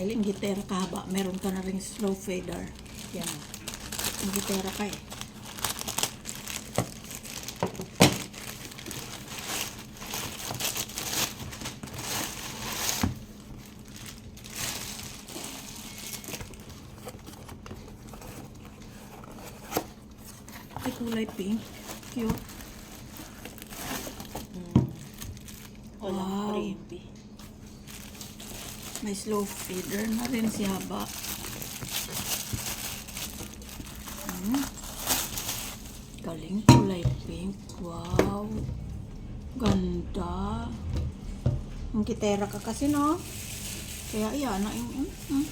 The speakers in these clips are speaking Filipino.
Dahil yung gitera ka haba, meron ka na rin slow fader. Yan. Yung gitera ka eh. Ay, kulay pink. Cute. Walang Wow. creepy. May slow feeder na rin si Haba. Hmm. Galing kulay pink. Wow. Ganda. Ang kitera ka kasi, no? Kaya, yan. Na, mm, mm,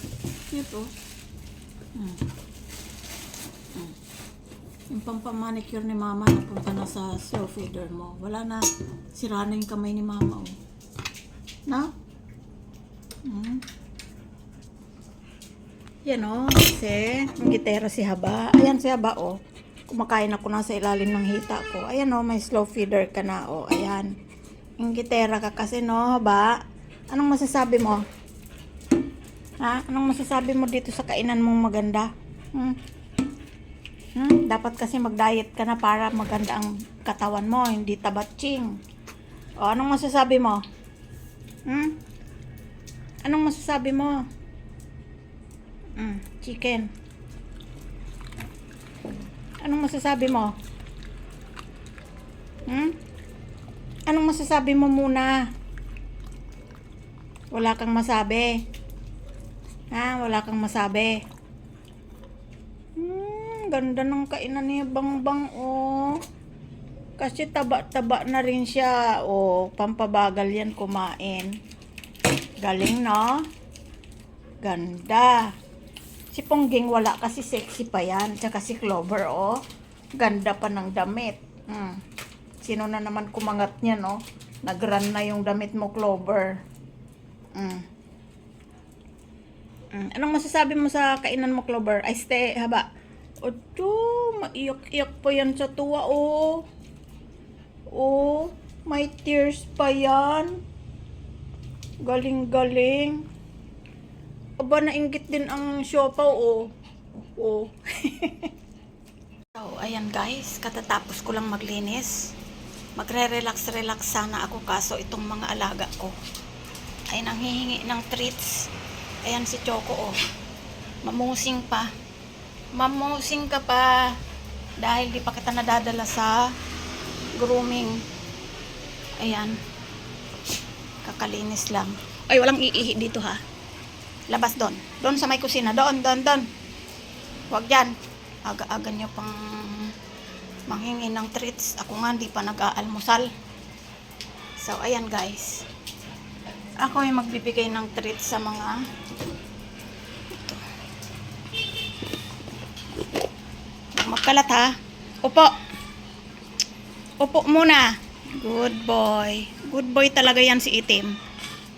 cute, oh. Mm. Mm. Yung pampamanicure ni mama, napunta na sa slow feeder mo. Wala na. Sira na yung kamay ni mama, oh. Na? Mm. Yan o, kasi ang gitera si Haba. Ayan si Haba o. Kumakain ako na sa ilalim ng hita ko. Ayan o, may slow feeder ka na o. Ayan. Ang gitera ka kasi no, Haba. Anong masasabi mo? Ha? Anong masasabi mo dito sa kainan mong maganda? Hmm? Hmm? Dapat kasi mag-diet ka na para maganda ang katawan mo, hindi tabatching. O, anong masasabi mo? Hmm? Anong masasabi mo? Mm, chicken. Anong masasabi mo? Hmm? Anong masasabi mo muna? Wala kang masabi. Ha? Wala kang masabi. Hmm, ganda ng kainan ni Bang Bang, oh. Kasi taba-taba na rin siya. Oh, pampabagal yan kumain. Galing, no? Ganda. Si Pongging wala kasi sexy pa yan. Tsaka si Clover, oh. Ganda pa ng damit. Hmm. Sino na naman kumangat niya, no? Nagran na yung damit mo, Clover. Hmm. Hmm. Anong masasabi mo sa kainan mo, Clover? Ay, stay, haba. Oto, maiyak-iyak pa yan sa tuwa, oh. Oh, may tears pa yan. Galing-galing. Aba, nainggit din ang siopaw, oh. Oh. so, ayan guys, katatapos ko lang maglinis. Magre-relax-relax sana ako kaso itong mga alaga ko ay nanghihingi ng treats. Ayan si Choco, oh. Mamusing pa. Mamusing ka pa. Dahil di pa kita nadadala sa grooming. Ayan. Kakalinis lang. Ay, walang iihi dito ha. Labas doon. Doon sa may kusina. Doon, doon, doon. Huwag dyan. Aga-aga nyo pang manghingi ng treats. Ako nga, hindi pa nag-aalmusal. So, ayan guys. Ako ay magbibigay ng treats sa mga ito. Magkalat ha. Upo. Upo muna. Good boy. Good boy talaga yan si Itim.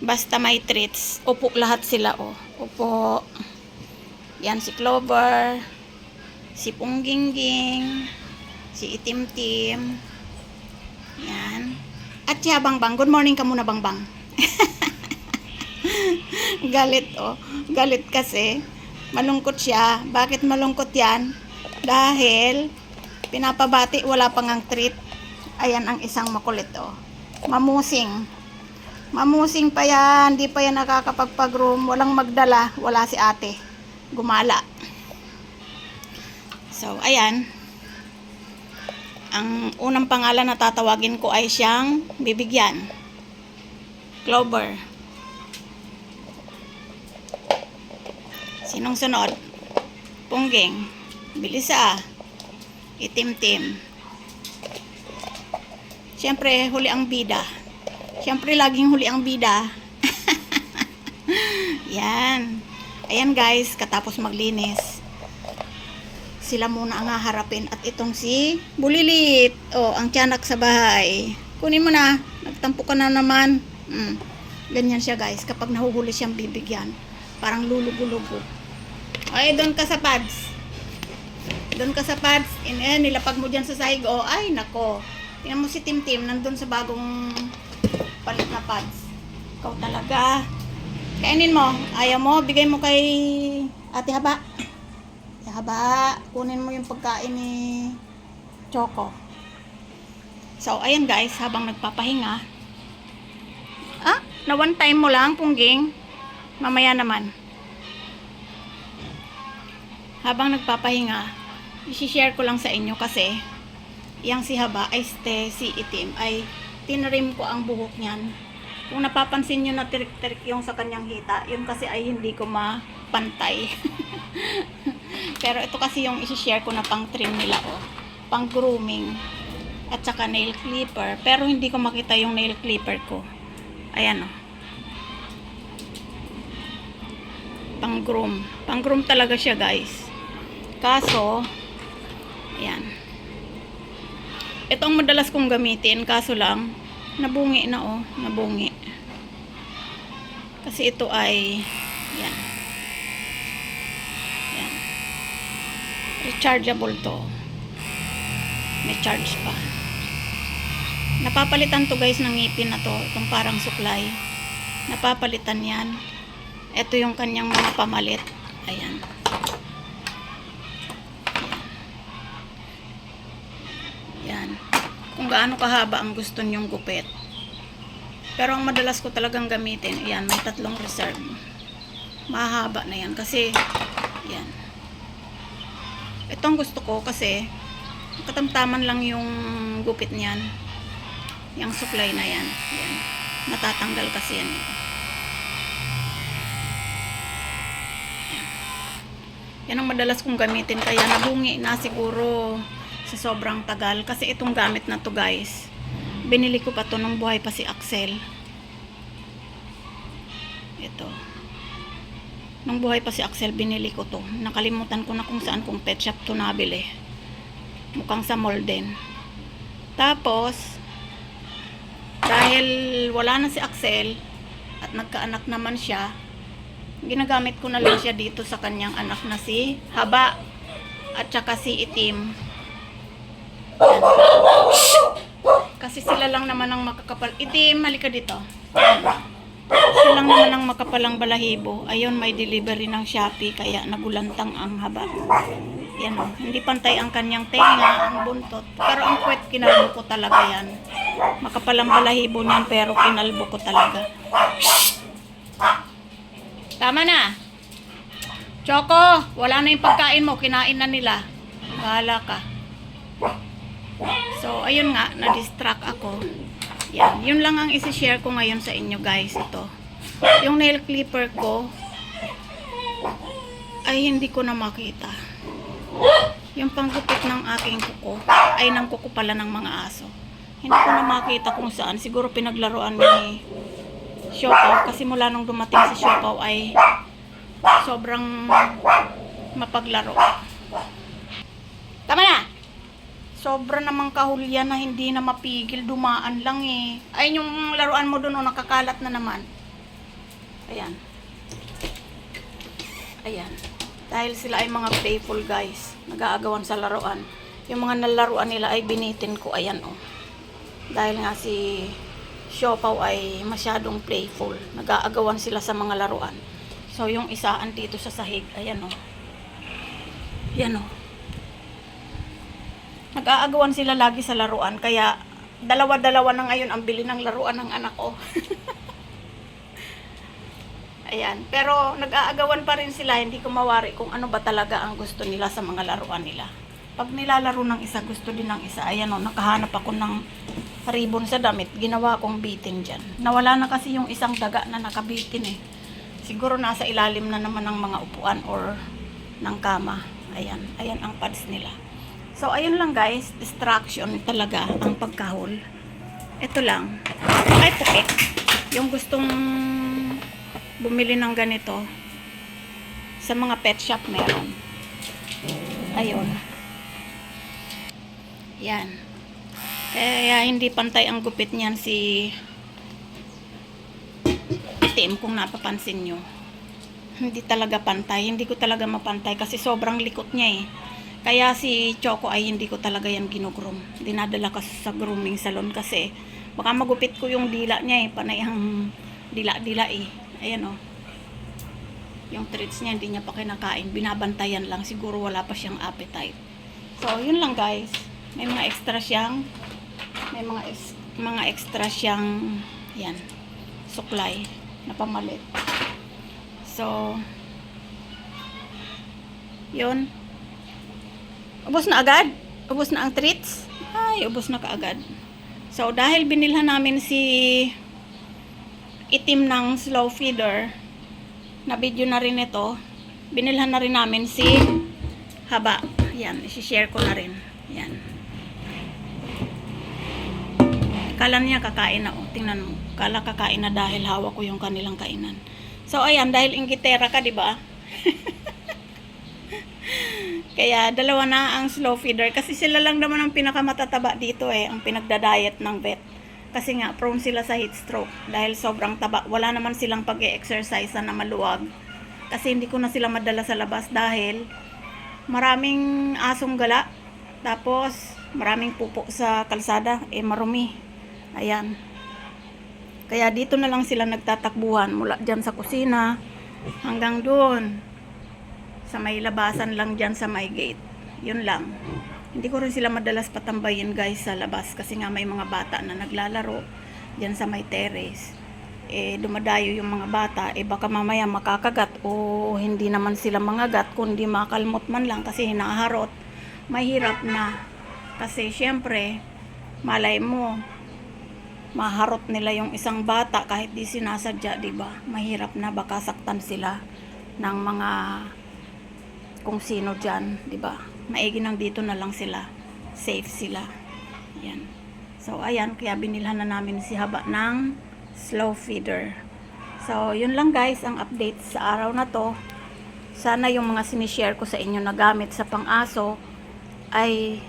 Basta may treats. Upo lahat sila, oh. Upo. Yan si Clover. Si Punggingging. Si Itim-Tim. Yan. At siya, Bangbang. Good morning ka muna, Bangbang. Galit, oh. Galit kasi. Malungkot siya. Bakit malungkot yan? Dahil pinapabati, wala pang ang treat. Ayan ang isang makulit, oh. Mamusing. Mamusing pa yan. Di pa yan nakakapagpag-room. Walang magdala. Wala si ate. Gumala. So, ayan. Ang unang pangalan na tatawagin ko ay siyang bibigyan. Clover. Sinong sunod? Pungging. Bilisa. Itim-tim. Siyempre, huli ang bida. Siyempre, laging huli ang bida. Yan. Ayan guys, katapos maglinis. Sila muna ang haharapin. At itong si Bulilit. Oh, ang tiyanak sa bahay. Kunin mo na. Nagtampo ka na naman. Mm. Ganyan siya guys. Kapag nahuhuli siyang bibigyan. Parang lulugo-lugo. Ay, doon ka sa pads. Doon ka sa pads. In, eh, nilapag mo dyan sa sahig. Oh, ay, nako. Tingnan mo si Tim Tim. Nandun sa bagong palit na pads. Ikaw talaga. Kainin mo. Ayaw mo, bigay mo kay Ate Haba. Ate Haba, kunin mo yung pagkain ni Choco. So, ayan guys, habang nagpapahinga. Ah, na one time mo lang, pungging. Mamaya naman. Habang nagpapahinga, isi-share ko lang sa inyo kasi yang si Haba ay este, si Itim ay tinrim ko ang buhok niyan. Kung napapansin nyo na tirik-tirik yung sa kanyang hita, yun kasi ay hindi ko mapantay. Pero ito kasi yung isi-share ko na pang trim nila oh. Pang grooming. At saka nail clipper. Pero hindi ko makita yung nail clipper ko. Ayan oh. Pang groom. Pang groom talaga siya guys. Kaso, ayan. Ito ang madalas kong gamitin. Kaso lang, nabungi na oh. Nabungi. Kasi ito ay, yan. Yan. Rechargeable to. May charge pa. Napapalitan to guys ng ngipin na to. Itong parang suklay. Napapalitan yan. Ito yung kanyang mga pamalit. Ayan. Kung gaano kahaba ang gusto nyong gupit. Pero ang madalas ko talagang gamitin, ayan, may tatlong reserve. Mahaba na yan kasi, yan. Ito ang gusto ko kasi, katamtaman lang yung gupit niyan. Yung supply na yan. Yan. Natatanggal kasi yan. eh. Yan ang madalas kong gamitin. Kaya nabungi na siguro sa sobrang tagal. Kasi itong gamit na to guys, binili ko pa to nung buhay pa si Axel. Ito. Nung buhay pa si Axel, binili ko to. Nakalimutan ko na kung saan kong pet shop to nabili. Mukhang sa mall din. Tapos, dahil wala na si Axel, at nagkaanak naman siya, ginagamit ko na lang siya dito sa kanyang anak na si Haba at saka si Itim. Kasi sila lang naman ang makakapal. Itim, halika dito. Sila lang naman ang makapalang balahibo. Ayun, may delivery ng Shopee, kaya nagulantang ang haba. Yan o. Hindi pantay ang kanyang tenga, ang buntot. Pero ang kwet, kinalbo ko talaga yan. Makapalang balahibo niyan, pero kinalbo ko talaga. Tama na. Choco, wala na yung pagkain mo. Kinain na nila. Bahala ka. So, ayun nga, na-distract ako. Yan, yun lang ang isi-share ko ngayon sa inyo guys, ito. Yung nail clipper ko, ay hindi ko na makita. Yung panggupit ng aking kuko, ay ng kuko pala ng mga aso. Hindi ko na makita kung saan. Siguro pinaglaruan ni Siopaw, kasi mula nung dumating si Siopaw ay sobrang mapaglaro. Tama na! Sobra namang kahulyan na hindi na mapigil, dumaan lang eh. Ayun yung laruan mo doon, oh, nakakalat na naman. Ayan. Ayan. Dahil sila ay mga playful guys. Nag-aagawan sa laruan. Yung mga nalaruan nila ay binitin ko. Ayan oh. Dahil nga si Siopaw ay masyadong playful. Nag-aagawan sila sa mga laruan. So yung isa dito sa sahig. Ayan oh. Yan oh nag-aagawan sila lagi sa laruan kaya dalawa-dalawa na ngayon ang bili ng laruan ng anak ko. Ayan, pero nag-aagawan pa rin sila, hindi ko mawari kung ano ba talaga ang gusto nila sa mga laruan nila. Pag nilalaro ng isa, gusto din ng isa. Ayan o, nakahanap ako ng ribbon sa damit, ginawa kong bitin dyan. Nawala na kasi yung isang daga na nakabitin eh. Siguro nasa ilalim na naman ng mga upuan or ng kama. Ayan, ayan ang pads nila. So, ayun lang guys, distraction talaga ang pagkahol. Ito lang. Ay, puke. Yung gustong bumili ng ganito, sa mga pet shop meron. Ayun. Yan. Kaya hindi pantay ang gupit niyan si Tim kung napapansin nyo. Hindi talaga pantay. Hindi ko talaga mapantay kasi sobrang likot niya eh. Kaya si Choco ay hindi ko talaga yan ginugroom. Dinadala ko sa grooming salon kasi baka magupit ko yung dila niya eh. Panay ang dila-dila eh. Ayan oh. Yung treats niya, hindi niya pa kinakain. Binabantayan lang. Siguro wala pa siyang appetite. So, yun lang guys. May mga extra siyang may mga ex- mga extra siyang yan suklay na pamalit. So, yun. Ubus na agad? Ubus na ang treats? Ay, ubus na kaagad. So, dahil binilhan namin si itim ng slow feeder, na video na rin ito, binilhan na rin namin si haba. Yan, isi-share ko na rin. Yan. Kala niya kakain na, oh. tingnan mo. Kala kakain na dahil hawak ko yung kanilang kainan. So, ayan, dahil ingitera ka, di ba? Kaya, dalawa na ang slow feeder. Kasi sila lang naman ang pinakamatataba dito eh, ang pinagda-diet ng vet. Kasi nga, prone sila sa heat stroke. Dahil sobrang taba. Wala naman silang pag exercise na maluwag. Kasi hindi ko na sila madala sa labas dahil maraming asong gala. Tapos, maraming pupo sa kalsada. Eh, marumi. Ayan. Kaya dito na lang sila nagtatakbuhan mula dyan sa kusina hanggang doon sa may labasan lang dyan sa may gate. Yun lang. Hindi ko rin sila madalas patambayin guys sa labas kasi nga may mga bata na naglalaro dyan sa may terrace. Eh, dumadayo yung mga bata, eh baka mamaya makakagat o hindi naman sila mangagat kundi makalmot man lang kasi hinaharot. Mahirap na. Kasi syempre, malay mo, maharot nila yung isang bata kahit di sinasadya, di ba? Mahirap na baka saktan sila ng mga kung sino dyan, di ba? Maigi nang dito na lang sila. Safe sila. Yan. So, ayan, kaya binilhan na namin si Haba ng slow feeder. So, yun lang guys, ang update sa araw na to. Sana yung mga sinishare ko sa inyo na gamit sa pang-aso ay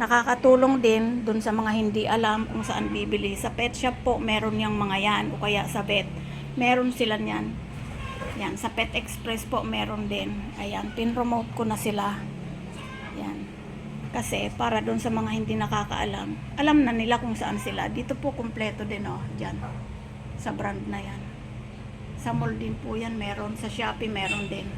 nakakatulong din dun sa mga hindi alam kung saan bibili. Sa pet shop po, meron yung mga yan o kaya sa vet. Meron sila niyan. Yan, sa Pet Express po meron din. Ayan, pin-promote ko na sila. Yan. Kasi para doon sa mga hindi nakakaalam, alam na nila kung saan sila. Dito po kumpleto din oh, diyan. Sa brand na yan. Sa mall din po yan meron, sa Shopee meron din.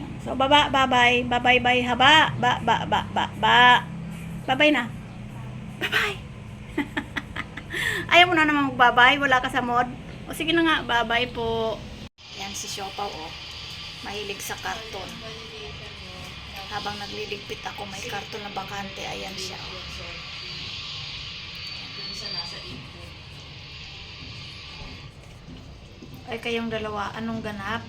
Yan. So baba, bye-bye, bye-bye, bye haba, ba ba ba ba ba. Bye-bye na. Bye-bye. Ayaw mo na naman magbabay, wala ka sa mod. O sige na nga, bye-bye po. Yan si Siopaw, oh. Mahilig sa karton. Habang nagliligpit ako, may karton na bakante. Ayan siya. oh. Ay, kayong dalawa, anong ganap?